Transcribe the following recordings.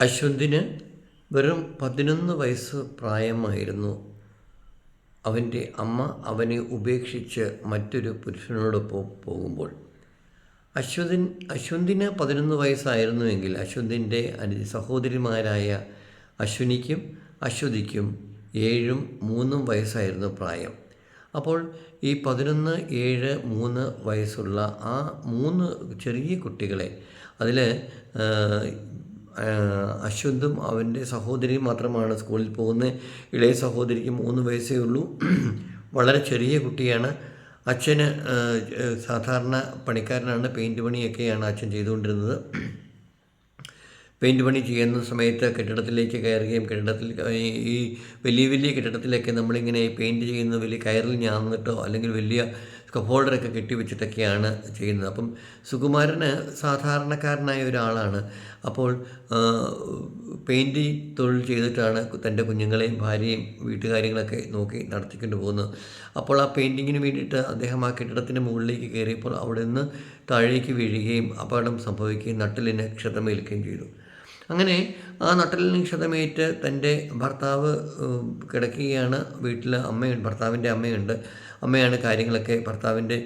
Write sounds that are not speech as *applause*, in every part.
അശ്വന്തിന് വെറും പതിനൊന്ന് വയസ്സ് പ്രായമായിരുന്നു. അവന്റെ അമ്മ അവനെ ഉപേക്ഷിച്ച് മറ്റൊരു പുരുഷനോടൊപ്പം പോകുമ്പോൾ. അശ്വതിൻ അശ്വന്തിന് പതിനൊന്ന് വയസ്സായിരുന്നുവെങ്കിൽ അശ്വന്തിന്റെ അനു സഹോദരിമാരായ അശ്വിനിക്കും അശ്വതിക്കും ഏഴും മൂന്നും വയസ്സായിരുന്നു പ്രായം. അപ്പോൾ ഈ പതിനൊന്ന് ഏഴ് മൂന്ന് വയസ്സുള്ള ആ മൂന്ന് ചെറിയ കുട്ടികളെ അതിൽ അശ്വന്തും അവന്റെ സഹോദരിയും മാത്രമാണ് സ്കൂളിൽ പോകുന്നത്. ഇളയ സഹോദരിക്ക് മൂന്ന് വയസ്സേ ഉള്ളൂ. *clears throat* വളരെ ചെറിയ കുട്ടിയാണ്. അച്ഛന് സാധാരണ പണിക്കാരനാണ്. പെയിന്റ് പണിയൊക്കെയാണ് അച്ഛൻ ചെയ്തുകൊണ്ടിരുന്നത്. പെയിന്റ് പണി ചെയ്യുന്ന സമയത്ത് കെട്ടിടത്തിലേക്ക് കയറുകയും കെട്ടിടത്തിൽ ഈ വലിയ വലിയ കെട്ടിടത്തിലൊക്കെ നമ്മളിങ്ങനെ പെയിന്റ് ചെയ്യുന്ന വലിയ കയറിൽ ഞാന്നിട്ടോ അല്ലെങ്കിൽ വലിയ സ്കഫോൾഡറൊക്കെ കെട്ടിവെച്ചിട്ടൊക്കെയാണ് ചെയ്യുന്നത്. അപ്പം സുകുമാരന് സാധാരണക്കാരനായ ഒരാളാണ്. അപ്പോൾ പെയിന്റ് തൊഴിൽ ചെയ്തിട്ടാണ് തന്റെ കുഞ്ഞുങ്ങളെയും ഭാര്യയും വീട്ടുകാര്യങ്ങളൊക്കെ നോക്കി നടത്തിക്കൊണ്ട് പോകുന്നത്. അപ്പോൾ ആ പെയിന്റിങ്ങിന് വേണ്ടിയിട്ട് അദ്ദേഹം ആ കെട്ടിടത്തിന്റെ മുകളിലേക്ക് കയറിയപ്പോൾ അവിടെ നിന്ന് താഴേക്ക് വീഴുകയും അപകടം സംഭവിക്കുകയും നട്ടിലിന് ക്ഷതമേൽക്കുകയും ചെയ്തു. അങ്ങനെ ആ നട്ടലിന് ക്ഷതമേറ്റ് തന്റെ ഭർത്താവ് കിടക്കുകയാണ്. വീട്ടിൽ അമ്മയുണ്ട് ഭർത്താവിന്റെ അമ്മയുണ്ട്. അമ്മയാണ് കാര്യങ്ങളൊക്കെ ഭർത്താവിന്റെ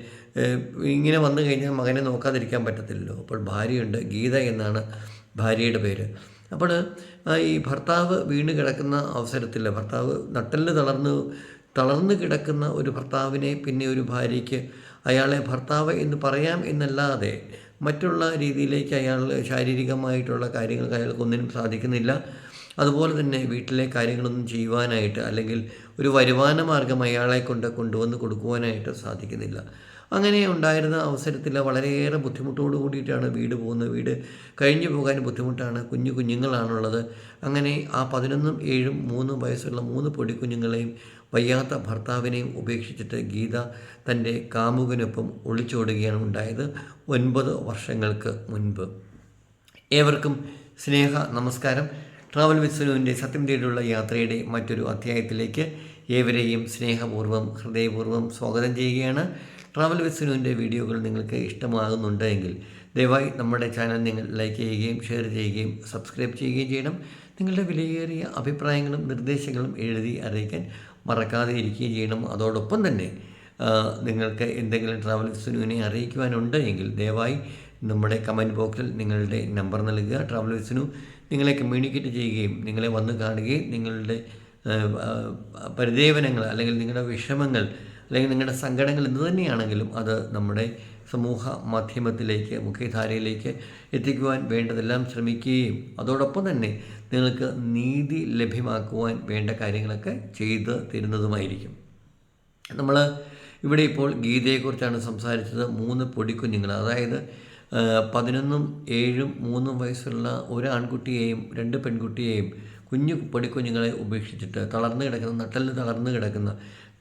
ഇങ്ങനെ വന്നു കഴിഞ്ഞാൽ മകനെ നോക്കാതിരിക്കാൻ പറ്റത്തില്ലല്ലോ. അപ്പോൾ ഭാര്യയുണ്ട് ഗീത എന്നാണ് ഭാര്യയുടെ പേര്. അപ്പോൾ ഈ ഭർത്താവ് വീണ് കിടക്കുന്ന അവസരത്തിൽ ഭർത്താവ് നട്ടലിന് തളർന്ന് തളർന്നു കിടക്കുന്ന ഒരു ഭർത്താവിനെ പിന്നെ ഒരു ഭാര്യയ്ക്ക് അയാളെ ഭർത്താവ് എന്ന് പറയാം എന്നല്ലാതെ മറ്റുള്ള രീതിയിലേക്ക് അയാൾ ശാരീരികമായിട്ടുള്ള കാര്യങ്ങൾക്ക് അയാൾക്കൊന്നിനും സാധിക്കുന്നില്ല. അതുപോലെ തന്നെ വീട്ടിലെ കാര്യങ്ങളൊന്നും ചെയ്യുവാനായിട്ട് അല്ലെങ്കിൽ ഒരു വരുമാന മാർഗം അയാളെ കൊണ്ട് കൊണ്ടുവന്ന് കൊടുക്കുവാനായിട്ട് സാധിക്കുന്നില്ല. അങ്ങനെ ഉണ്ടായിരുന്ന അവസരത്തിൽ വളരെയേറെ ബുദ്ധിമുട്ടോട് കൂടിയിട്ടാണ് വീട് പോകുന്നത്. വീട് കഴിഞ്ഞു പോകാൻ ബുദ്ധിമുട്ടാണ്. കുഞ്ഞു കുഞ്ഞുങ്ങളാണുള്ളത്. അങ്ങനെ ആ പതിനൊന്നും ഏഴും മൂന്നും വയസ്സുള്ള മൂന്ന് പൊടിക്കുഞ്ഞുങ്ങളെയും വയ്യാത്ത ഭർത്താവിനെയും ഉപേക്ഷിച്ചിട്ട് ഗീത തന്റെ കാമുകനൊപ്പം ഒളിച്ചോടുകയാണ് ഉണ്ടായത് ഒൻപത് വർഷങ്ങൾക്ക് മുൻപ്. ഏവർക്കും സ്നേഹ നമസ്കാരം. ട്രാവൽ വിസ്വനുവിന്റെ സത്യം തേടിയുള്ള യാത്രയുടെ മറ്റൊരു അധ്യായത്തിലേക്ക് ഏവരെയും സ്നേഹപൂർവം ഹൃദയപൂർവം സ്വാഗതം ചെയ്യുകയാണ്. ട്രാവൽ വിസ്വനുവിന്റെ വീഡിയോകൾ നിങ്ങൾക്ക് ഇഷ്ടമാകുന്നുണ്ടെങ്കിൽ ദയവായി നമ്മുടെ ചാനൽ നിങ്ങൾ ലൈക്ക് ചെയ്യുകയും ഷെയർ ചെയ്യുകയും സബ്സ്ക്രൈബ് ചെയ്യുകയും ചെയ്യണം. നിങ്ങളുടെ വിലയേറിയ അഭിപ്രായങ്ങളും നിർദ്ദേശങ്ങളും എഴുതി അറിയിക്കാൻ മറക്കാതെ ഇരിക്കുകയും ചെയ്യണം. അതോടൊപ്പം തന്നെ നിങ്ങൾക്ക് എന്തെങ്കിലും ട്രാവൽ വിസ്വനുവിനെ അറിയിക്കുവാനുണ്ട് എങ്കിൽ ദയവായി നമ്മുടെ കമന്റ് ബോക്സിൽ നിങ്ങളുടെ നമ്പർ നൽകുക. ട്രാവൽ വിസിനു നിങ്ങളെ കമ്മ്യൂണിക്കേറ്റ് ചെയ്യുകയും നിങ്ങളെ വന്ന് കാണുകയും നിങ്ങളുടെ പരിദേവനങ്ങൾ അല്ലെങ്കിൽ നിങ്ങളുടെ വിഷമങ്ങൾ അല്ലെങ്കിൽ നിങ്ങളുടെ സങ്കടങ്ങൾ എന്തു തന്നെയാണെങ്കിലും അത് നമ്മുടെ സമൂഹ മാധ്യമത്തിലേക്ക് മുഖ്യധാരയിലേക്ക് എത്തിക്കുവാൻ വേണ്ടതെല്ലാം ശ്രമിക്കുകയും അതോടൊപ്പം തന്നെ നിങ്ങൾക്ക് നീതി ലഭ്യമാക്കുവാൻ വേണ്ട കാര്യങ്ങളൊക്കെ ചെയ്ത് തരുന്നതുമായിരിക്കും. നമ്മൾ ഇവിടെ ഇപ്പോൾ ഗീതയെക്കുറിച്ചാണ് സംസാരിച്ചത്. മൂന്ന് പൊടിക്കുഞ്ഞുങ്ങൾ അതായത് പതിനൊന്നും ഏഴും മൂന്നും വയസ്സുള്ള ഒരു ആൺകുട്ടിയെയും രണ്ട് പെൺകുട്ടിയെയും കുഞ്ഞു പൊടിക്കുഞ്ഞുങ്ങളെ ഉപേക്ഷിച്ചിട്ട് തളർന്നു കിടക്കുന്ന നട്ടലിന് തളർന്നു കിടക്കുന്ന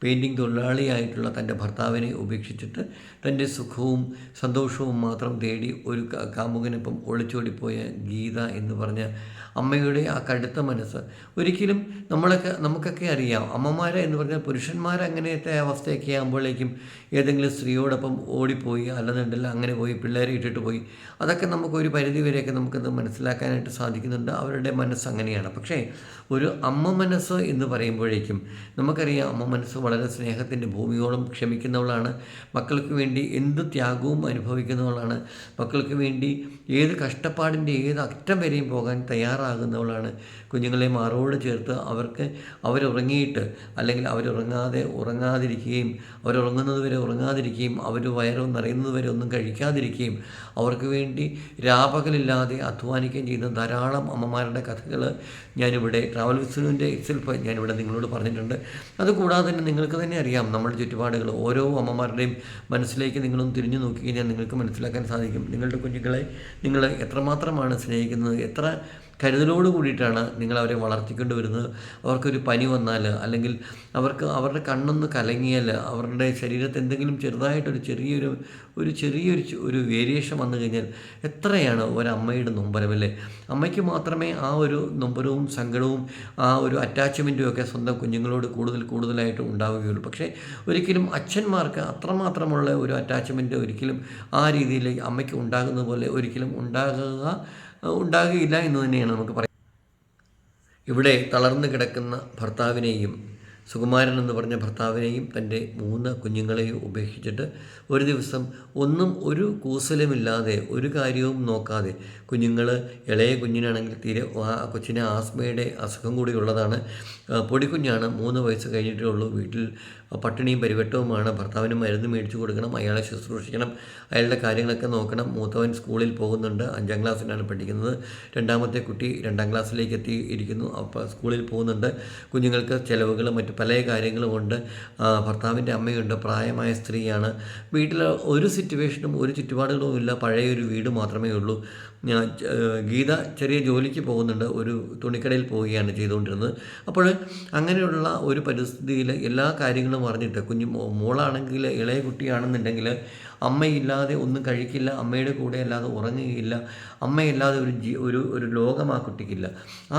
പെയിന്റിങ് തൊഴിലാളിയായിട്ടുള്ള തന്റെ ഭർത്താവിനെ ഉപേക്ഷിച്ചിട്ട് തന്റെ സുഖവും സന്തോഷവും മാത്രം തേടി ഒരു കാമുകനൊപ്പം ഒളിച്ചോടിപ്പോയ ഗീത എന്ന് പറഞ്ഞ അമ്മയുടെ ആ കടുത്ത മനസ്സ്. ഒരിക്കലും നമ്മളൊക്കെ നമുക്കൊക്കെ അറിയാം. അമ്മമാരെ എന്ന് പറഞ്ഞാൽ പുരുഷന്മാർ അങ്ങനത്തെ അവസ്ഥയൊക്കെ ആകുമ്പോഴേക്കും ഏതെങ്കിലും സ്ത്രീയോടൊപ്പം ഓടിപ്പോയി അല്ലെന്നുണ്ടല്ല അങ്ങനെ പോയി പിള്ളേരെ ഇട്ടിട്ട് പോയി അതൊക്കെ നമുക്ക് ഒരു പരിധി വരെയൊക്കെ നമുക്കത് മനസ്സിലാക്കാനായിട്ട് സാധിക്കുന്നുണ്ട്. അവരുടെ മനസ്സ് അങ്ങനെയാണ്. പക്ഷേ ഒരു അമ്മ മനസ്സ് എന്ന് പറയുമ്പോഴേക്കും നമുക്കറിയാം അമ്മ മനസ്സ് വളരെ സ്നേഹത്തിന്റെ ഭൂമിയോളം ക്ഷമിക്കുന്നവളാണ്. മക്കൾക്ക് വേണ്ടി എന്ത് ത്യാഗവും അനുഭവിക്കുന്നവളാണ്. മക്കൾക്ക് വേണ്ടി ഏത് കഷ്ടപ്പാടിന്റെ ഏത് അറ്റം വരെയും പോകാൻ തയ്യാറാകുന്നവളാണ്. കുഞ്ഞുങ്ങളെ മാറോട് ചേർത്ത് അവർക്ക് അവരുറങ്ങിയിട്ട് അല്ലെങ്കിൽ അവരുറങ്ങാതെ ഉറങ്ങാതിരിക്കുകയും അവരുറങ്ങുന്നത് വരെ ഉറങ്ങാതിരിക്കുകയും അവർ വയറും നിറയുന്നത് വരെ ഒന്നും കഴിക്കാതിരിക്കുകയും അവർക്ക് വേണ്ടി രാപകലില്ലാതെ അധ്വാനിക്കുകയും ചെയ്യുന്ന ധാരാളം അമ്മമാരുടെ കഥകൾ ഞാനിവിടെ ട്രാവൽ വിസ്നുവിന്റെ എക്സെൽഫ് ഞാനിവിടെ നിങ്ങളോട് പറഞ്ഞിട്ടുണ്ട്. അതുകൂടാതെ തന്നെ നിങ്ങൾക്ക് തന്നെ അറിയാം. നമ്മുടെ ചുറ്റുപാടുകൾ ഓരോ അമ്മമാരുടെയും മനസ്സിലേക്ക് നിങ്ങളും തിരിഞ്ഞു നോക്കി കഴിഞ്ഞാൽ നിങ്ങൾക്ക് മനസ്സിലാക്കാൻ സാധിക്കും. നിങ്ങളുടെ കുഞ്ഞുങ്ങളെ നിങ്ങൾ എത്രമാത്രമാണ് സ്നേഹിക്കുന്നത്? എത്ര കരുതലോട് കൂടിയിട്ടാണ് നിങ്ങൾ അവരെ വളർത്തിക്കൊണ്ട് വരുന്നത്. അവർക്കൊരു പനി വന്നാൽ അല്ലെങ്കിൽ അവർക്ക് അവരുടെ കണ്ണൊന്ന് കലങ്ങിയാൽ അവരുടെ ശരീരത്ത് എന്തെങ്കിലും ചെറുതായിട്ടൊരു ചെറിയൊരു ഒരു ചെറിയൊരു ഒരു വേരിയേഷൻ വന്നു കഴിഞ്ഞാൽ എത്രയാണ് ഒരമ്മയുടെ നൊമ്പരമല്ലേ അമ്മയ്ക്ക് മാത്രമേ ആ ഒരു നൊമ്പരവും സങ്കടവും ആ ഒരു അറ്റാച്ച്മെന്റും ഒക്കെ സ്വന്തം കുഞ്ഞുങ്ങളോട് കൂടുതൽ കൂടുതലായിട്ട് ഉണ്ടാവുകയുള്ളൂ. പക്ഷേ ഒരിക്കലും അച്ഛന്മാർക്ക് അത്രമാത്രമുള്ള ഒരു അറ്റാച്ച്മെന്റ് ഒരിക്കലും ആ രീതിയിൽ അമ്മയ്ക്ക് ഉണ്ടാകുന്ന പോലെ ഒരിക്കലും ഉണ്ടാകുക ഉണ്ടാകുകയില്ല എന്ന് തന്നെയാണ് നമുക്ക് പറയാം ഇവിടെ തളർന്നു കിടക്കുന്ന ഭർത്താവിനെയും സുകുമാരൻ എന്ന് പറഞ്ഞ ഭർത്താവിനെയും തന്റെ മൂന്ന് കുഞ്ഞുങ്ങളെയും ഉപേക്ഷിച്ചിട്ട് ഒരു ദിവസം ഒന്നും ഒരു കൂസലുമില്ലാതെ ഒരു കാര്യവും നോക്കാതെ കുഞ്ഞുങ്ങൾ ഇളയ കുഞ്ഞിനാണെങ്കിൽ തീരെ ആ കൊച്ചിന് ആസ്മയുടെ അസുഖം കൂടി ഉള്ളതാണ്. പൊടിക്കുഞ്ഞാണ് മൂന്ന് വയസ്സ് കഴിഞ്ഞിട്ടേ ഉള്ളൂ. വീട്ടിൽ പട്ടിണിയും പരിവട്ടവുമാണ് ഭർത്താവിന് മരുന്ന് മേടിച്ചു കൊടുക്കണം അയാളെ ശുശ്രൂഷിക്കണം അയാളുടെ കാര്യങ്ങളൊക്കെ നോക്കണം. മൂത്തവൻ സ്കൂളിൽ പോകുന്നുണ്ട് അഞ്ചാം ക്ലാസ്സിലാണ് പഠിക്കുന്നത്. രണ്ടാമത്തെ കുട്ടി രണ്ടാം ക്ലാസ്സിലേക്ക് എത്തി ഇരിക്കുന്നു അപ്പോൾ സ്കൂളിൽ പോകുന്നുണ്ട്. കുഞ്ഞുങ്ങൾക്ക് ചിലവുകളും മറ്റു പല കാര്യങ്ങളും ഉണ്ട്. ഭർത്താവിന്റെ അമ്മയുണ്ട് പ്രായമായ സ്ത്രീയാണ്. വീട്ടിൽ ഒരു സിറ്റുവേഷനും ഒരു ചുറ്റുപാടുകളും ഇല്ല പഴയ ഒരു വീട് മാത്രമേ ഉള്ളൂ. ഞാൻ ഗീത ചെറിയ ജോലിക്ക് പോകുന്നുണ്ട്. ഒരു തുണിക്കടയിൽ പോവുകയാണ് ചെയ്തുകൊണ്ടിരുന്നത്. അപ്പോൾ അങ്ങനെയുള്ള ഒരു പരിസ്ഥിതിയിൽ എല്ലാ കാര്യങ്ങളും അറിഞ്ഞിട്ട് കുഞ്ഞു മോളാണെങ്കിൽ ഇളയ കുട്ടിയാണെന്നുണ്ടെങ്കിൽ അമ്മയില്ലാതെ ഒന്നും കഴിക്കില്ല അമ്മയുടെ കൂടെ അല്ലാതെ ഉറങ്ങുകയില്ല അമ്മയില്ലാതെ ഒരു ജീ ഒരു ഒരു ലോകം ആ കുട്ടിക്കില്ല.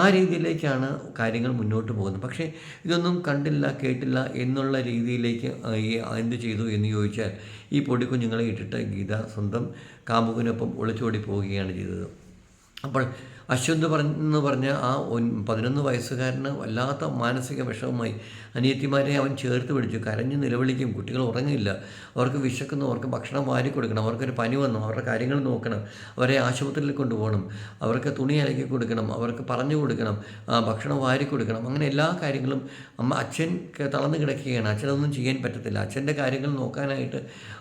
ആ രീതിയിലേക്കാണ് കാര്യങ്ങൾ മുന്നോട്ട് പോകുന്നത്. പക്ഷേ ഇതൊന്നും കണ്ടില്ല കേട്ടില്ല എന്നുള്ള രീതിയിലേക്ക് എന്ത് ചെയ്തു എന്ന് ചോദിച്ചാൽ ഈ പൊടിക്കുഞ്ഞുങ്ങളെ ഇട്ടിട്ട് ഗീത സ്വന്തം കാമുകനൊപ്പം ഒളിച്ചോടി പോവുകയാണ് ചെയ്തത്. അപ്പോൾ അശ്വന്ത് പറഞ്ഞെന്ന് പറഞ്ഞ ആ പതിനൊന്ന് വയസ്സുകാരന് വല്ലാത്ത മാനസിക വിഷമമായി. അനിയത്തിമാരെ അവൻ ചേർത്ത് പിടിച്ചു. കരഞ്ഞ് നിലവിളിക്കും. കുട്ടികൾ ഉറങ്ങില്ല. അവർക്ക് വിശക്കുന്നു. അവർക്ക് ഭക്ഷണം വാരി കൊടുക്കണം. അവർക്കൊരു പനി വന്നു. അവരുടെ കാര്യങ്ങൾ നോക്കണം. അവരെ ആശുപത്രിയിൽ കൊണ്ടുപോകണം. അവർക്ക് തുണി അലക്കി കൊടുക്കണം. അവർക്ക് പറഞ്ഞു കൊടുക്കണം. ഭക്ഷണം വാരി കൊടുക്കണം. അങ്ങനെ എല്ലാ കാര്യങ്ങളും അമ്മ അച്ഛൻ തളർന്നു കിടക്കുകയാണ്. അച്ഛനൊന്നും ചെയ്യാൻ പറ്റത്തില്ല. അച്ഛന്റെ കാര്യങ്ങൾ നോക്കാനായിട്ട്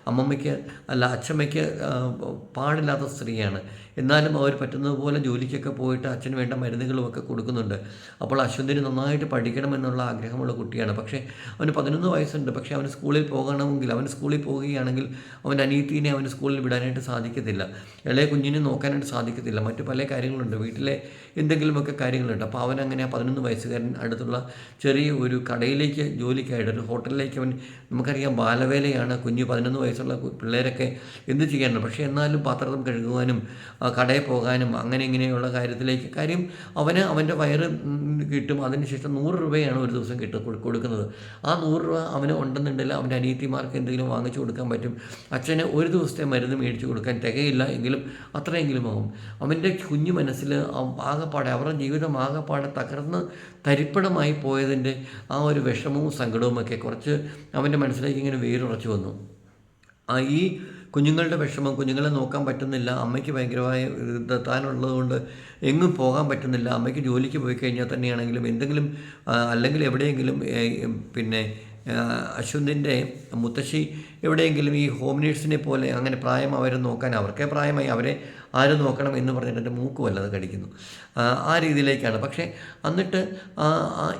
അമ്മമ്മയ്ക്ക് അല്ല അച്ഛമ്മയ്ക്ക് പാടില്ലാത്ത സ്ത്രീയാണ്. എന്നാലും അവർ പറ്റുന്നതുപോലെ ജോലിക്കൊക്കെ പോയിട്ട് അച്ഛന് വേണ്ട മരുന്നുകളുമൊക്കെ കൊടുക്കുന്നുണ്ട്. അപ്പോൾ അശ്വന്തിന് നന്നായിട്ട് പഠിക്കണമെന്നുള്ള ആഗ്രഹമുള്ള കുട്ടിയാണ്. പക്ഷേ അവന് പതിനൊന്ന് വയസ്സുണ്ട്. പക്ഷേ അവന് സ്കൂളിൽ പോകണമെങ്കിൽ അവൻ സ്കൂളിൽ പോവുകയാണെങ്കിൽ അവന്റെ അനിയത്തിനെ അവന് സ്കൂളിൽ വിടാനായിട്ട് സാധിക്കത്തില്ല. ഇളയ കുഞ്ഞിനെ നോക്കാനായിട്ട് സാധിക്കത്തില്ല. മറ്റു പല കാര്യങ്ങളുണ്ട്. വീട്ടിലെ എന്തെങ്കിലുമൊക്കെ കാര്യങ്ങളുണ്ട്. അപ്പോൾ അവൻ അങ്ങനെ പതിനൊന്ന് വയസ്സുകാരൻ അടുത്തുള്ള ചെറിയ ഒരു കടയിലേക്ക് ജോലിക്കായിട്ട് ഒരു ഹോട്ടലിലേക്ക് അവൻ നമുക്കറിയാം ബാലവേലയാണ് കുഞ്ഞ് പതിനൊന്ന് വയസ്സുള്ള പിള്ളേരൊക്കെ എന്ത് ചെയ്യാനുള്ളത് പക്ഷേ എന്നാലും പാത്രം കഴുകുവാനും കടയിൽ പോകാനും അങ്ങനെ ഇങ്ങനെയുള്ള കാര്യത്തിലേക്ക്. കാര്യം അവന് അവന്റെ വയറ് കിട്ടും. അതിനുശേഷം നൂറ് രൂപയാണ് ഒരു ദിവസം കിട്ട കൊടുക്കുന്നത്. ആ നൂറ് രൂപ അവന് ഉണ്ടെന്നുണ്ടെങ്കിൽ അവന്റെ അനിയത്തിമാർക്ക് എന്തെങ്കിലും വാങ്ങിച്ചു കൊടുക്കാൻ പറ്റും. അച്ഛന് ഒരു ദിവസത്തെ മരുന്ന് മേടിച്ചു കൊടുക്കാൻ തികയില്ല എങ്കിലും അത്രയെങ്കിലും ആവും. അവന്റെ കുഞ്ഞു മനസ്സിൽ ആകെപ്പാടെ അവരുടെ ജീവിതം ആകെപ്പാടെ തകർന്ന് തരിപ്പണമായി പോയതിന്റെ ആ ഒരു വിഷമവും സങ്കടവും ഒക്കെ കുറച്ച് അവന്റെ മനസ്സിലേക്ക് ഇങ്ങനെ വേരുറച്ചു വന്നു. ആ ഈ കുഞ്ഞുങ്ങളുടെ വിഷമം കുഞ്ഞുങ്ങളെ നോക്കാൻ പറ്റുന്നില്ല അമ്മയ്ക്ക് ഭയങ്കരമായ താനുള്ളതുകൊണ്ട് താനുള്ളത് കൊണ്ട് എങ്ങും പോകാൻ പറ്റുന്നില്ല അമ്മയ്ക്ക് ജോലിക്ക് പോയി കഴിഞ്ഞാൽ തന്നെയാണെങ്കിലും എന്തെങ്കിലും അല്ലെങ്കിൽ എവിടെയെങ്കിലും പിന്നെ അശ്വന്തിന്റെ മുത്തശ്ശി എവിടെയെങ്കിലും ഈ ഹോം നേഴ്സിനെ പോലെ അങ്ങനെ പ്രായം അവരെ നോക്കാൻ അവർക്കേ പ്രായമായി അവരെ ആര് നോക്കണം എന്ന് പറഞ്ഞിട്ട് എന്റെ മൂക്ക് വല്ലാതെ കടിക്കുന്നു. ആ, രീതിയിലേക്കാണ്. പക്ഷേ എന്നിട്ട്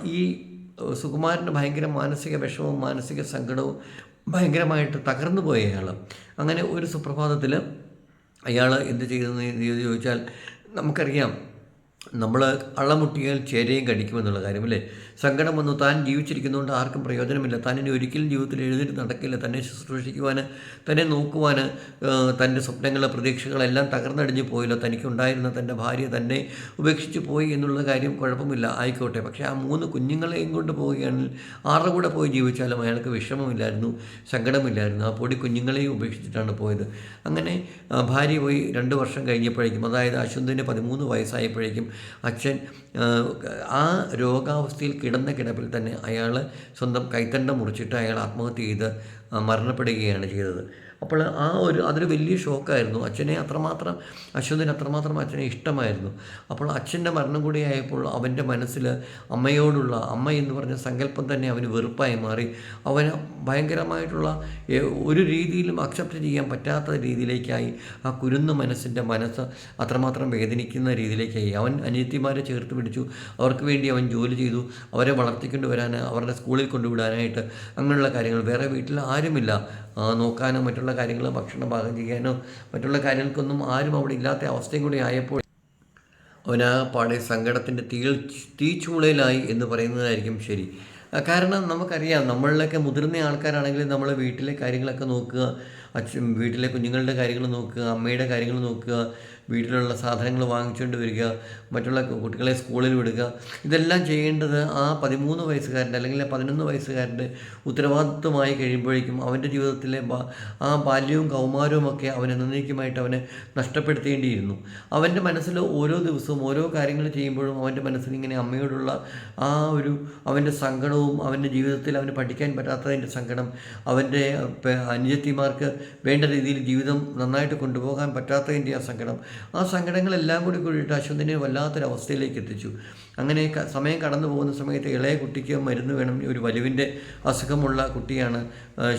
ഈ സുകുമാരന് ഭയങ്കര മാനസിക വിഷമവും മാനസിക സങ്കടവും ഭയങ്കരമായിട്ട് തകർന്നു പോയ അയാൾ അങ്ങനെ ഒരു സുപ്രഭാതത്തിൽ അയാൾ എന്ത് ചെയ്തെന്ന് ചോദിച്ചാൽ നമുക്കറിയാം നമ്മൾ അള്ളമുട്ടിയാൽ ചേരയും കടിക്കുമെന്നുള്ള കാര്യം അല്ലേ? സങ്കടം വന്നു താൻ ജീവിച്ചിരിക്കുന്നതുകൊണ്ട് ആർക്കും പ്രയോജനമില്ല. താൻ ഇനി ഒരിക്കലും ജീവിതത്തിൽ എഴുന്നേറ്റ് നടക്കില്ല. തന്നെ ശുശ്രൂഷിക്കുവാൻ തന്നെ നോക്കുവാൻ തന്റെ സ്വപ്നങ്ങൾ പ്രതീക്ഷകളെല്ലാം തകർന്നടിഞ്ഞു പോയല്ലോ. തനിക്കുണ്ടായിരുന്ന തന്റെ ഭാര്യ തന്നെ ഉപേക്ഷിച്ച് പോയി എന്നുള്ള കാര്യം കുഴപ്പമില്ല. ആയിക്കോട്ടെ. പക്ഷേ ആ മൂന്ന് കുഞ്ഞുങ്ങളെയും കൊണ്ട് പോവുകയാണെങ്കിൽ ആരുടെ കൂടെ പോയി ജീവിച്ചാലും അയാൾക്ക് വിഷമമില്ലായിരുന്നു സങ്കടമില്ലായിരുന്നു. ആ പൊടി കുഞ്ഞുങ്ങളെയും ഉപേക്ഷിച്ചിട്ടാണ് പോയത്. അങ്ങനെ ഭാര്യ പോയി രണ്ട് വർഷം കഴിഞ്ഞപ്പോഴേക്കും അതായത് അശ്വന്തിന് പതിമൂന്ന് വയസ്സായപ്പോഴേക്കും അച്ഛൻ ആ രോഗാവസ്ഥയിൽ കിടന്ന കിടപ്പിൽ തന്നെ അയാൾ സ്വന്തം കൈത്തണ്ട മുറിച്ചിട്ട് അയാൾ ആത്മഹത്യ ചെയ്ത് മരണപ്പെടുകയാണ് ചെയ്തത്. അപ്പോൾ ആ ഒരു അതൊരു വലിയ ഷോക്കായിരുന്നു. അച്ഛനെ അത്രമാത്രം അശ്വതിന് അത്രമാത്രം അച്ഛനെ ഇഷ്ടമായിരുന്നു. അപ്പോൾ അച്ഛന്റെ മരണം കൂടി ആയപ്പോൾ അവന്റെ മനസ്സിൽ അമ്മയോടുള്ള അമ്മ എന്ന് പറഞ്ഞ സങ്കല്പം തന്നെ അവന് വെറുപ്പായി മാറി. അവന് ഭയങ്കരമായിട്ടുള്ള ഒരു രീതിയിലും അക്സെപ്റ്റ് ചെയ്യാൻ പറ്റാത്ത രീതിയിലേക്കായി ആ കുരുന്ന മനസ്സിന്റെ മനസ്സ് അത്രമാത്രം വേദനിക്കുന്ന രീതിയിലേക്കായി. അവൻ അനിയത്തിമാരെ ചേർത്ത് പിടിച്ചു. അവർക്ക് വേണ്ടി അവൻ ജോലി ചെയ്തു. അവരെ വളർത്തിക്കൊണ്ടുവരാൻ അവരുടെ സ്കൂളിൽ കൊണ്ടുവിടാനായിട്ട് അങ്ങനെയുള്ള കാര്യങ്ങൾ. വേറെ വീട്ടിൽ ആരുമില്ല നോക്കാനോ മറ്റുള്ള കാര്യങ്ങൾ ഭക്ഷണം പാകം ചെയ്യാനോ മറ്റുള്ള കാര്യങ്ങൾക്കൊന്നും ആരും അവിടെ ഇല്ലാത്ത അവസ്ഥയും കൂടി ആയപ്പോൾ അവനാകപ്പാടെ സങ്കടത്തിന്റെ തീ തീച്ചുളയിലായി എന്ന് പറയുന്നതായിരിക്കും ശരി. കാരണം നമുക്കറിയാം നമ്മളിലൊക്കെ മുതിർന്ന ആൾക്കാരാണെങ്കിൽ നമ്മൾ വീട്ടിലെ കാര്യങ്ങളൊക്കെ നോക്കുക അച്ഛൻ വീട്ടിലെ കുഞ്ഞുങ്ങളുടെ കാര്യങ്ങൾ നോക്കുക അമ്മയുടെ കാര്യങ്ങൾ നോക്കുക വീട്ടിലുള്ള സാധനങ്ങൾ വാങ്ങിച്ചുകൊണ്ട് വരിക മറ്റുള്ള കുട്ടികളെ സ്കൂളിൽ വിടുക. ഇതെല്ലാം ചെയ്യേണ്ടത് ആ പതിമൂന്ന് വയസ്സുകാരന്റെ അല്ലെങ്കിൽ പതിനൊന്ന് വയസ്സുകാരന്റെ ഉത്തരവാദിത്വമായി കഴിയുമ്പോഴേക്കും അവന്റെ ജീവിതത്തിലെ ആ ബാല്യവും കൗമാരവും ഒക്കെ അവൻ എന്നേക്കുമായിട്ട് അവനെ നഷ്ടപ്പെടുത്തേണ്ടിയിരുന്നു. അവന്റെ മനസ്സിൽ ഓരോ ദിവസവും ഓരോ കാര്യങ്ങൾ ചെയ്യുമ്പോഴും അവന്റെ മനസ്സിൽ ഇങ്ങനെ അമ്മയോടുള്ള ആ ഒരു അവന്റെ സങ്കടവും അവന്റെ ജീവിതത്തിൽ അവന് പഠിക്കാൻ പറ്റാത്തതിന്റെ സങ്കടം അവന്റെ അനുജത്തിമാർക്ക് വേണ്ട രീതിയിൽ ജീവിതം നന്നായിട്ട് കൊണ്ടുപോകാൻ പറ്റാത്തതിന്റെ ആ സങ്കടം. ആ സങ്കടങ്ങളെല്ലാം കൂടി കൂടിയിട്ട് അശ്വന്തിനെ വല്ലാത്തൊരവസ്ഥയിലേക്ക് എത്തിച്ചു. അങ്ങനെ സമയം കടന്നു പോകുന്ന സമയത്ത് ഇളയ കുട്ടിക്ക് മരുന്ന് വേണം. ഒരു വലുവിന്റെ അസുഖമുള്ള കുട്ടിയാണ്.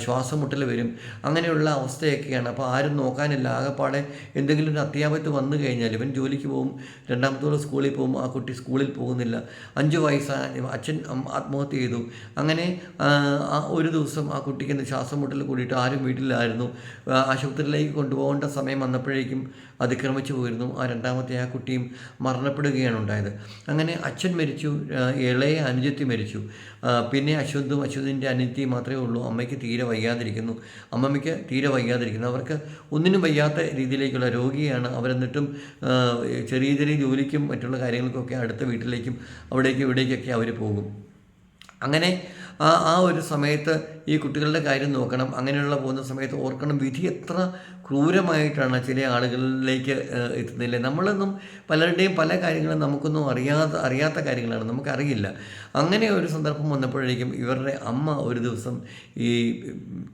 ശ്വാസം മുട്ടൽ വരും. അങ്ങനെയുള്ള അവസ്ഥയൊക്കെയാണ്. അപ്പോൾ ആരും നോക്കാനില്ല. ആകെപ്പാടെ എന്തെങ്കിലും ഒരു അത്യാപത്ത് വന്നു കഴിഞ്ഞാൽ ഇവൻ ജോലിക്ക് പോകും. രണ്ടാമത്തോളം സ്കൂളിൽ പോകും. ആ കുട്ടി സ്കൂളിൽ പോകുന്നില്ല. അഞ്ച് വയസ്സാണ് അച്ഛൻ ആത്മഹത്യ ചെയ്തു. അങ്ങനെ ഒരു ദിവസം ആ കുട്ടിക്ക് ശ്വാസം മുട്ടൽ കൂടിയിട്ട് ആരും വീട്ടിലായിരുന്നു ആശുപത്രിയിലേക്ക് കൊണ്ടുപോകേണ്ട സമയം വന്നപ്പോഴേക്കും അതിക്രമിച്ചു പോയിരുന്നു. ആ രണ്ടാമത്തെ ആ കുട്ടിയും മരണപ്പെടുകയാണ് ഉണ്ടായത്. അങ്ങനെ അച്ഛൻ മരിച്ചു ഇളയ അനുജത്തി മരിച്ചു. പിന്നെ അശ്വന്തും അശ്വന്തിന്റെ അനിത്യയും മാത്രമേ ഉള്ളൂ. അമ്മയ്ക്ക് തീരെ വയ്യാതിരിക്കുന്നു. അമ്മമ്മയ്ക്ക് തീരെ വയ്യാതിരിക്കുന്നു. അവർക്ക് ഒന്നിനും വയ്യാത്ത രീതിയിലേക്കുള്ള രോഗിയാണ്. അവരെന്നിട്ടും ചെറിയ ചെറിയ ജോലിക്കും മറ്റുള്ള കാര്യങ്ങൾക്കൊക്കെ അടുത്ത വീട്ടിലേക്കും അവിടേക്കും ഇവിടേക്കൊക്കെ അവർ പോകും. അങ്ങനെ ആ ആ ഒരു സമയത്ത് ഈ കുട്ടികളുടെ കാര്യം നോക്കണം. അങ്ങനെയുള്ള പോകുന്ന സമയത്ത് ഓർക്കണം വിധി എത്ര ക്രൂരമായിട്ടാണ് ചില ആളുകളിലേക്ക് എത്തുന്നില്ല? നമ്മളൊന്നും പലരുടെയും പല കാര്യങ്ങളും നമുക്കൊന്നും അറിയാത്ത അറിയാത്ത കാര്യങ്ങളാണ്. നമുക്കറിയില്ല. അങ്ങനെ ഒരു സന്ദർഭം വന്നപ്പോഴേക്കും ഇവരുടെ അമ്മ ഒരു ദിവസം ഈ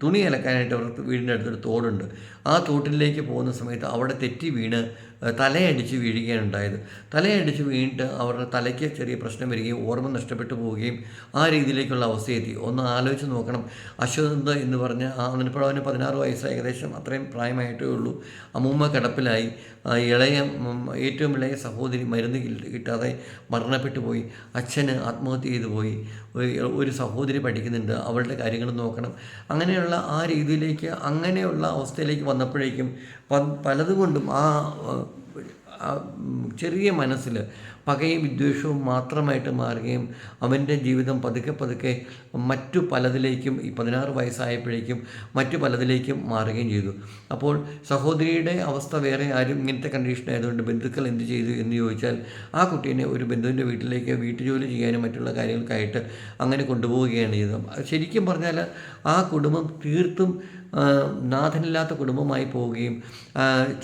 തുണി അലക്കാനായിട്ട് അവർക്ക് വീടിന്റെ അടുത്തൊരു തോടുണ്ട്. ആ തോട്ടിലേക്ക് പോകുന്ന സമയത്ത് അവിടെ തെറ്റി വീണ് തലയടിച്ച് വീഴുകയാണ് ഉണ്ടായത്. തലയടിച്ച് വീണിട്ട് അവരുടെ തലയ്ക്ക് ചെറിയ പ്രശ്നം വരികയും ഓർമ്മ നഷ്ടപ്പെട്ടു പോവുകയും ആ രീതിയിലേക്കുള്ള അവസ്ഥയെത്തി. ഒന്ന് ആലോചിച്ച് നോക്കണം. അശ്വന്ത് എന്ന് പറഞ്ഞ ആ അവന് പതിനാറ് വയസ്സ് ഏകദേശം അത്രയും പ്രായമായിട്ടേ ഉള്ളൂ. അമ്മൂമ്മ കിടപ്പിലായി. ഇളയ ഏറ്റവും ഇളയ സഹോദരി മരുന്ന് കിട്ടാതെ മരണപ്പെട്ടു പോയി. അച്ഛന് ആത്മഹത്യ ചെയ്തു പോയി. ഒരു- സഹോദരി പഠിക്കുന്നുണ്ട്. അവളുടെ കാര്യങ്ങൾ നോക്കണം. അങ്ങനെയുള്ള ആ രീതിയിലേക്ക് അങ്ങനെയുള്ള അവസ്ഥയിലേക്ക് വന്നപ്പോഴേക്കും പലതുകൊണ്ടും ആ ചെറിയ മനസ്സിൽ പകയും വിദ്വേഷവും മാത്രമായിട്ട് മാറുകയും അവന്റെ ജീവിതം പതുക്കെ പതുക്കെ മറ്റു പലതിലേക്കും ഈ പതിനാറ് വയസ്സായപ്പോഴേക്കും മറ്റു പലതിലേക്കും മാറുകയും ചെയ്തു. അപ്പോൾ സഹോദരിയുടെ അവസ്ഥ വേറെ ആരും ഇങ്ങനത്തെ കണ്ടീഷൻ ആയതുകൊണ്ട് ബന്ധുക്കൾ എന്ത് ചെയ്തു എന്ന് ചോദിച്ചാൽ ആ കുട്ടീനെ ഒരു ബന്ധുവിന്റെ വീട്ടിലേക്ക് വീട്ടുജോലി ചെയ്യാനും മറ്റുള്ള കാര്യങ്ങൾക്കായിട്ട് അങ്ങനെ കൊണ്ടുപോവുകയാണ് ചെയ്തത്. ശരിക്കും പറഞ്ഞാൽ ആ കുടുംബം തീർത്തും നാഥനില്ലാത്ത കുടുംബമായി പോവുകയും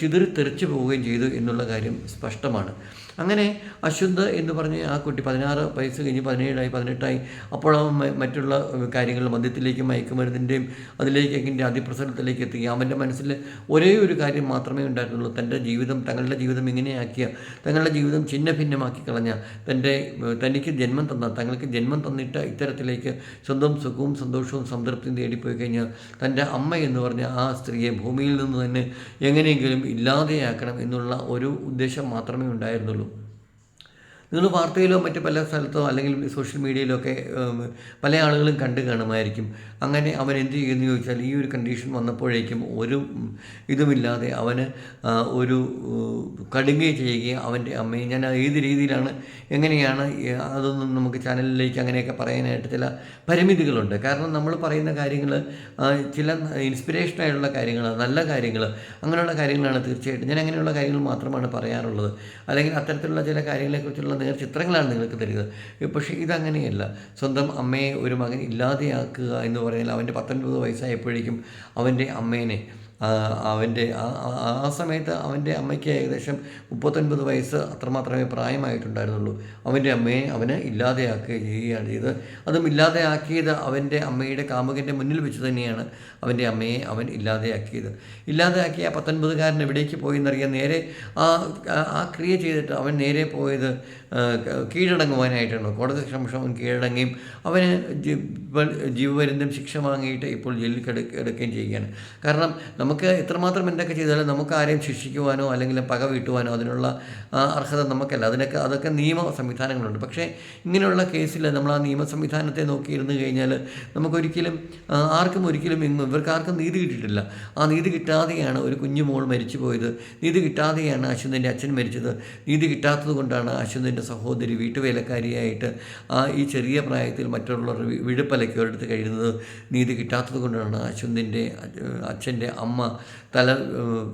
ചിതറി തെറിച്ചു പോവുകയും ചെയ്തു എന്നുള്ള കാര്യം സ്പഷ്ടമാണ്. അങ്ങനെ അശുദ്ധ എന്ന് പറഞ്ഞ് ആ കുട്ടി പതിനാറ് വയസ്സ് കഴിഞ്ഞ് പതിനേഴായി പതിനെട്ടായി. അപ്പോൾ മറ്റുള്ള കാര്യങ്ങൾ മദ്യത്തിലേക്ക് മയക്കുമരുന്നിന്റെയും അതിലേക്കൊക്കെ അതിപ്രസരത്തിലേക്ക് എത്തുകയും അവന്റെ മനസ്സിൽ ഒരേ ഒരു കാര്യം മാത്രമേ ഉണ്ടായിരുന്നുള്ളൂ. തന്റെ ജീവിതം തങ്ങളുടെ ജീവിതം ഇങ്ങനെയാക്കിയ തങ്ങളുടെ ജീവിതം ഛിന്ന ഭിന്നമാക്കി കളഞ്ഞ തന്റെ തനിക്ക് ജന്മം തന്ന തങ്ങൾക്ക് ജന്മം തന്നിട്ട് ഇത്തരത്തിലേക്ക് സ്വന്തം സുഖവും സന്തോഷവും സംതൃപ്തിയും തേടിപ്പോയി കഴിഞ്ഞാൽ തന്റെ അമ്മ എന്ന് പറഞ്ഞ ആ സ്ത്രീയെ ഭൂമിയിൽ നിന്ന് തന്നെ എങ്ങനെയെങ്കിലും ഇല്ലാതെയാക്കണം എന്നുള്ള ഒരു ഉദ്ദേശം മാത്രമേ ഉണ്ടായിരുന്നുള്ളൂ. നിങ്ങൾ വാർത്തയിലോ മറ്റ് പല സ്ഥലത്തോ അല്ലെങ്കിൽ സോഷ്യൽ മീഡിയയിലോ ഒക്കെ പല ആളുകളും കണ്ടു കാണുമായിരിക്കും. അങ്ങനെ അവൻ എന്ത് ചെയ്യുന്നു ചോദിച്ചാൽ ഈ ഒരു കണ്ടീഷൻ വന്നപ്പോഴേക്കും ഒരു ഇതുമില്ലാതെ അവന് ഒരു കടുങ്ങി ചെയ്യുകയും അവന്റെ അമ്മയെ ഞാൻ ഏത് രീതിയിലാണ് എങ്ങനെയാണ് അതൊന്നും നമുക്ക് ചാനലിലേക്ക് അങ്ങനെയൊക്കെ പറയാനായിട്ട് ചില പരിമിതികളുണ്ട്. കാരണം നമ്മൾ പറയുന്ന കാര്യങ്ങൾ ചില ഇൻസ്പിറേഷനായിട്ടുള്ള കാര്യങ്ങൾ നല്ല കാര്യങ്ങൾ അങ്ങനെയുള്ള കാര്യങ്ങളാണ് തീർച്ചയായിട്ടും. ഞാൻ അങ്ങനെയുള്ള കാര്യങ്ങൾ മാത്രമാണ് പറയാറുള്ളത്. അല്ലെങ്കിൽ അത്തരത്തിലുള്ള ചില കാര്യങ്ങളെക്കുറിച്ചുള്ള നേർ ചിത്രങ്ങളാണ് നിങ്ങൾക്ക് തരുന്നത്. പക്ഷേ ഇതങ്ങനെയല്ല. സ്വന്തം അമ്മയെ ഒരു മകൻ ഇല്ലാതെയാക്കുക എന്ന് പറഞ്ഞാൽ അവന്റെ പത്തൊൻപത് വയസ്സായപ്പോഴേക്കും അവന്റെ അമ്മേനെ അവന്റെ ആ സമയത്ത് അവന്റെ അമ്മയ്ക്ക് ഏകദേശം മുപ്പത്തൊൻപത് വയസ്സ് അത്രമാത്രമേ പ്രായമായിട്ടുണ്ടായിരുന്നുള്ളൂ. അവന്റെ അമ്മയെ അവന് ഇല്ലാതെയാക്കുക ചെയ്യുകയാണ് ചെയ്തത്. അതും ഇല്ലാതെയാക്കിയത് അവന്റെ അമ്മയുടെ കാമുകന്റെ മുന്നിൽ വെച്ച് തന്നെയാണ് അവന്റെ അമ്മയെ അവൻ ഇല്ലാതെയാക്കിയത്. ഇല്ലാതെയാക്കിയ ആ പത്തൊൻപതുകാരൻ എവിടേക്ക് പോയി എന്നറിയാൻ നേരെ ആ ആ- ക്രിയ ചെയ്തിട്ട് അവൻ നേരെ പോയത് കീഴടങ്ങുവാനായിട്ടാണ്. കോടതി സമക്ഷം അവൻ കീഴടങ്ങുകയും അവന് ജീവപര്യന്തം ശിക്ഷ വാങ്ങിയിട്ട് ഇപ്പോൾ ജയിലിൽ കിട കിടക്കുകയും ചെയ്യുകയാണ്. കാരണം നമുക്ക് എത്രമാത്രം എന്തൊക്കെ ചെയ്താലും നമുക്ക് ആരെയും ശിക്ഷിക്കുവാനോ അല്ലെങ്കിൽ പക വീട്ടുവാനോ അതിനുള്ള അർഹത നമുക്കല്ല. അതിനൊക്കെ അതൊക്കെ നിയമ സംവിധാനങ്ങളുണ്ട്. പക്ഷേ ഇങ്ങനെയുള്ള കേസിൽ നമ്മൾ ആ നിയമ സംവിധാനത്തെ നോക്കിയിരുന്നു കഴിഞ്ഞാൽ നമുക്കൊരിക്കലും ആർക്കും ഒരിക്കലും ഇവർക്ക് ആർക്കും നീതി കിട്ടിയിട്ടില്ല. ആ നീതി കിട്ടാതെയാണ് ഒരു കുഞ്ഞു മോൾ മരിച്ചു പോയത്. നീതി കിട്ടാതെയാണ് അശ്വന്തിന്റെ അച്ഛൻ മരിച്ചത്. നീതി കിട്ടാത്തത് കൊണ്ടാണ് അശ്വന്തിന്റെ സഹോദരി വീട്ടുവേലക്കാരിയായിട്ട് ആ ഈ ചെറിയ പ്രായത്തിൽ മറ്റുള്ളവർ വിഴുപ്പലയ്ക്ക് ഒരിടത്ത് കഴിയുന്നത്. നീതി കിട്ടാത്തത് കൊണ്ടാണ് അശ്വന്തിന്റെ അച്ഛന്റെ അമ്മ അമ്മ തല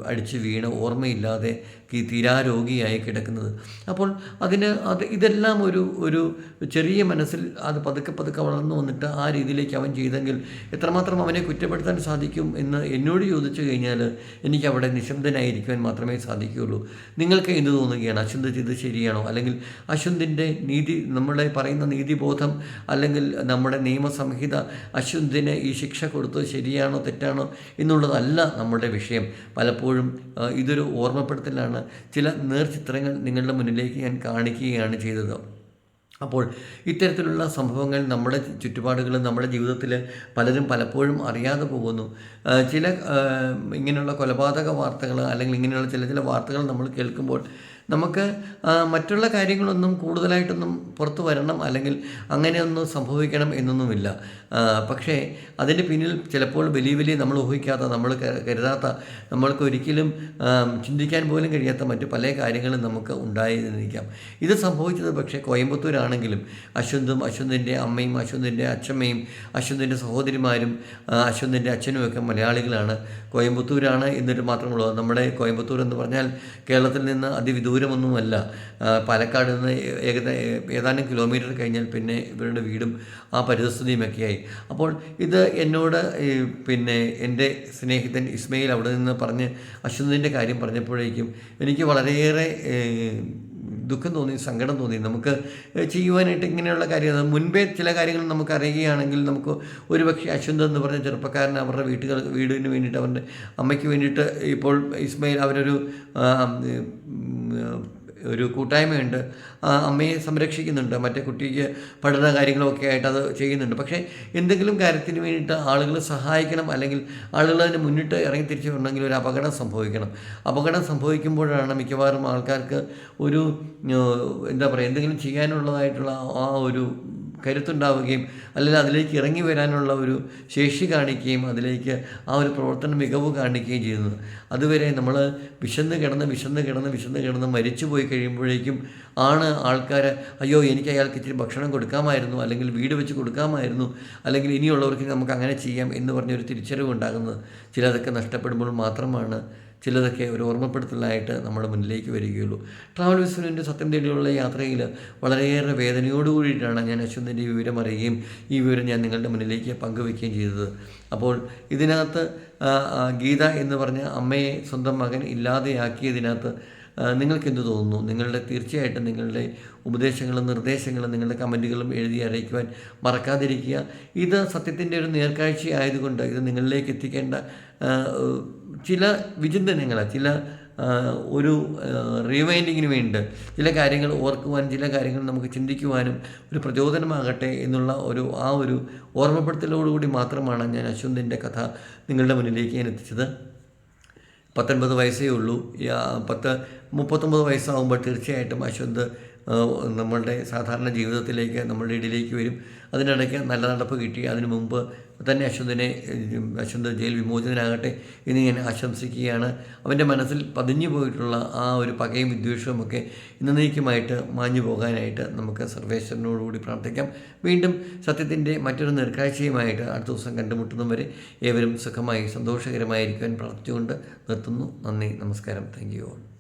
അടിച്ച് വീണ് ഓർമ്മയില്ലാതെ തീരാരോഗിയായി കിടക്കുന്നത്. അപ്പോൾ അതിന് അത് ഇതെല്ലാം ഒരു ഒരു ചെറിയ മനസ്സിൽ അത് പതുക്കെ പതുക്കെ വളർന്നു വന്നിട്ട് ആ രീതിയിലേക്ക് അവൻ ചെയ്തെങ്കിൽ എത്രമാത്രം അവനെ കുറ്റപ്പെടുത്താൻ സാധിക്കും എന്ന് എന്നോട് ചോദിച്ചു കഴിഞ്ഞാൽ എനിക്ക് അവിടെ നിശബ്ദനായിരിക്കുവാൻ മാത്രമേ സാധിക്കുകയുള്ളൂ. നിങ്ങൾക്ക് എന്ത് തോന്നുകയാണ്? അശ്വന്ത് ചെയ്ത് ശരിയാണോ? അല്ലെങ്കിൽ അശ്വന്തിന്റെ നീതി നമ്മളെ പറയുന്ന നീതിബോധം അല്ലെങ്കിൽ നമ്മുടെ നിയമസംഹിത അശ്വന്തിന് ഈ ശിക്ഷ കൊടുത്തത് ശരിയാണോ തെറ്റാണോ എന്നുള്ളതല്ല നമ്മുടെ വിഷയം. പലപ്പോഴും ഇതൊരു ഓർമ്മപ്പെടുത്തലാണ്. ചില നേർചിത്രങ്ങൾ നിങ്ങളുടെ മുന്നിലേക്ക് ഞാൻ കാണിക്കുകയാണ് ചെയ്തത്. അപ്പോൾ ഇത്തരത്തിലുള്ള സംഭവങ്ങൾ നമ്മുടെ ചുറ്റുപാടുകൾ നമ്മുടെ ജീവിതത്തിൽ പലരും പലപ്പോഴും അറിയാതെ പോകുന്നു. ചില ഇങ്ങനെയുള്ള കൊലപാതക വാർത്തകൾ അല്ലെങ്കിൽ ഇങ്ങനെയുള്ള ചില ചില വാർത്തകൾ നമ്മൾ കേൾക്കുമ്പോൾ നമുക്ക് മറ്റുള്ള കാര്യങ്ങളൊന്നും കൂടുതലായിട്ടൊന്നും പുറത്തു വരണം അല്ലെങ്കിൽ അങ്ങനെയൊന്നും സംഭവിക്കണം എന്നൊന്നുമില്ല. പക്ഷേ അതിന്റെ പിന്നിൽ ചിലപ്പോൾ വലിയ വലിയ നമ്മൾ ഊഹിക്കാത്ത നമ്മൾ കരുതാത്ത നമ്മൾക്ക് ഒരിക്കലും ചിന്തിക്കാൻ പോലും കഴിയാത്ത മറ്റു പല കാര്യങ്ങളും നമുക്ക് ഉണ്ടായിരിക്കാം. ഇത് സംഭവിച്ചത് പക്ഷേ കോയമ്പത്തൂരാണെങ്കിലും അശ്വന്തും അശ്വന്തിന്റെ അമ്മയും അശ്വന്തിന്റെ അച്ഛമ്മയും അശ്വന്തിന്റെ സഹോദരിമാരും അശ്വന്തിന്റെ അച്ഛനും ഒക്കെ മലയാളികളാണ്. കോയമ്പത്തൂരാണ് എന്നിട്ട് മാത്രമുള്ളൂ. നമ്മുടെ കോയമ്പത്തൂർ എന്ന് പറഞ്ഞാൽ കേരളത്തിൽ നിന്ന് അതിവിദൂരമൊന്നുമല്ല ആ, പാലക്കാട് നിന്ന് ഏകദേശം ഏതാനും കിലോമീറ്റർ കഴിഞ്ഞാൽ പിന്നെ ഇവരുടെ വീടും ആ പരിതസ്ഥിതിയുമൊക്കെയായി. അപ്പോൾ ഇത് എന്നോട് പിന്നെ എന്റെ സ്നേഹിതൻ ഇസ്മയിൽ അവിടെ നിന്ന് പറഞ്ഞ് അശ്വതിന്റെ കാര്യം പറഞ്ഞപ്പോഴേക്കും എനിക്ക് വളരെയേറെ ദുഃഖം തോന്നി സങ്കടം തോന്നി. നമുക്ക് ചെയ്യുവാനായിട്ട് ഇങ്ങനെയുള്ള കാര്യങ്ങൾ മുൻപേ ചില കാര്യങ്ങൾ നമുക്ക് അറിയുകയാണെങ്കിൽ നമുക്ക് ഒരുപക്ഷെ അശ്വന്ത് എന്ന് പറഞ്ഞ ചെറുപ്പക്കാരൻ അവരുടെ വീട്ടുകൾ വീടിന് വേണ്ടിയിട്ട് അവരുടെ അമ്മയ്ക്ക് വേണ്ടിയിട്ട് ഇപ്പോൾ ഇസ്മയിൽ അവരൊരു ഒരു കൂട്ടായ്മയുണ്ട്. അമ്മയെ സംരക്ഷിക്കുന്നുണ്ട്. മറ്റേ കുട്ടിക്ക് പഠന കാര്യങ്ങളൊക്കെ ആയിട്ട് അത് ചെയ്യുന്നുണ്ട്. പക്ഷേ എന്തെങ്കിലും കാര്യത്തിന് വേണ്ടിയിട്ട് ആളുകൾ സഹായിക്കണം അല്ലെങ്കിൽ ആളുകൾ അതിന് മുന്നിട്ട് ഇറങ്ങി തിരിച്ചു വരണമെങ്കിൽ ഒരു അപകടം സംഭവിക്കണം. അപകടം സംഭവിക്കുമ്പോഴാണ് മിക്കവാറും ആൾക്കാർക്ക് ഒരു എന്താ പറയുക എന്തെങ്കിലും ചെയ്യാനുള്ളതായിട്ടുള്ള ആ ഒരു കരുത്തുണ്ടാവുകയും അല്ലെങ്കിൽ അതിലേക്ക് ഇറങ്ങി വരാനുള്ള ഒരു ശേഷി കാണിക്കുകയും അതിലേക്ക് ആ ഒരു പ്രവർത്തന മികവ് കാണിക്കുകയും ചെയ്യുന്നത് അതുവരെ നമ്മൾ വിശന്ന് കിടന്ന് വിശന്ന് കിടന്ന് വിശന്ന് കിടന്ന് മരിച്ചു പോയി കഴിയുമ്പോഴേക്കും ആണ് ആൾക്കാർ അയ്യോ എനിക്ക് അയാൾക്ക് ഇച്ചിരി ഭക്ഷണം കൊടുക്കാമായിരുന്നു അല്ലെങ്കിൽ വീട് വെച്ച് കൊടുക്കാമായിരുന്നു അല്ലെങ്കിൽ ഇനിയുള്ളവർക്ക് നമുക്ക് അങ്ങനെ ചെയ്യാം എന്ന് പറഞ്ഞൊരു തിരിച്ചറിവ് ഉണ്ടാകുന്നത് ചിലതൊക്കെ നഷ്ടപ്പെടുമ്പോൾ മാത്രമാണ് ചിലതൊക്കെ ഒരു ഓർമ്മപ്പെടുത്തലായിട്ട് നമ്മുടെ മുന്നിലേക്ക് വരികയുള്ളൂ. ട്രാവൽ വിസ്വലിന്റെ സത്യം തേടിയുള്ള യാത്രയിൽ വളരെയേറെ വേദനയോട് കൂടിയിട്ടാണ് ഞാൻ അശ്വന്തിന്റെ വിവരം അറിയുകയും ഈ വിവരം ഞാൻ നിങ്ങളുടെ മുന്നിലേക്ക് പങ്കുവയ്ക്കുകയും ചെയ്തത്. അപ്പോൾ ഇതിനകത്ത് ഗീത എന്ന് പറഞ്ഞ അമ്മയെ സ്വന്തം മകൻ ഇല്ലാതെയാക്കിയതിനകത്ത് നിങ്ങൾക്ക് എന്ത് തോന്നുന്നു? നിങ്ങളുടെ തീർച്ചയായിട്ടും നിങ്ങളുടെ ഉപദേശങ്ങളും നിർദ്ദേശങ്ങളും നിങ്ങളുടെ കമന്റുകളും എഴുതി അറിയിക്കുവാൻ മറക്കാതിരിക്കുക. ഇത് സത്യത്തിന്റെ ഒരു നേർക്കാഴ്ച ആയതുകൊണ്ട് ഇത് നിങ്ങളിലേക്ക് എത്തിക്കേണ്ട ചില വിചിന്തനങ്ങൾ ചില ഒരു റീവൈൻഡിങ്ങിന് വേണ്ടി ചില കാര്യങ്ങൾ ഓർക്കുവാനും ചില കാര്യങ്ങൾ നമുക്ക് ചിന്തിക്കുവാനും ഒരു പ്രചോദനമാകട്ടെ എന്നുള്ള ഒരു ആ ഒരു ഓർമ്മപ്പെടുത്തലോടുകൂടി മാത്രമാണ് ഞാൻ അശ്വന്തിന്റെ കഥ നിങ്ങളുടെ മുന്നിലേക്ക് ഞാൻ എത്തിച്ചത്. പത്തൊൻപത് വയസ്സേ ഉള്ളൂ. പത്ത് മുപ്പത്തൊമ്പത് വയസ്സാകുമ്പോൾ തീർച്ചയായിട്ടും അശ്വന്ത് നമ്മളുടെ സാധാരണ ജീവിതത്തിലേക്ക് നമ്മളുടെ ഇടയിലേക്ക് വരും. അതിനിടയ്ക്ക് നല്ല നടപ്പ് കിട്ടി. അതിനു മുമ്പ് തന്നെ അശ്വന്തിനെ അശ്വന്ത് ജയിൽ വിമോചിതനാകട്ടെ എന്ന് ഞാൻ ആശംസിക്കുകയാണ്. അവന്റെ മനസ്സിൽ പതിഞ്ഞു പോയിട്ടുള്ള ആ ഒരു പകയും വിദ്വേഷവും ഒക്കെ എന്നേക്കുമായിട്ട് മാഞ്ഞു പോകാനായിട്ട് നമുക്ക് സർവേശ്വരനോടുകൂടി പ്രാർത്ഥിക്കാം. വീണ്ടും സത്യത്തിന്റെ മറ്റൊരു നേർക്കാഴ്ചയുമായിട്ട് അടുത്ത ദിവസം കണ്ടുമുട്ടുന്നതും വരെ ഏവരും സുഖമായി സന്തോഷകരമായിരിക്കുവാൻ പ്രാർത്ഥിച്ചുകൊണ്ട് നിർത്തുന്നു. നന്ദി നമസ്കാരം. Thank you.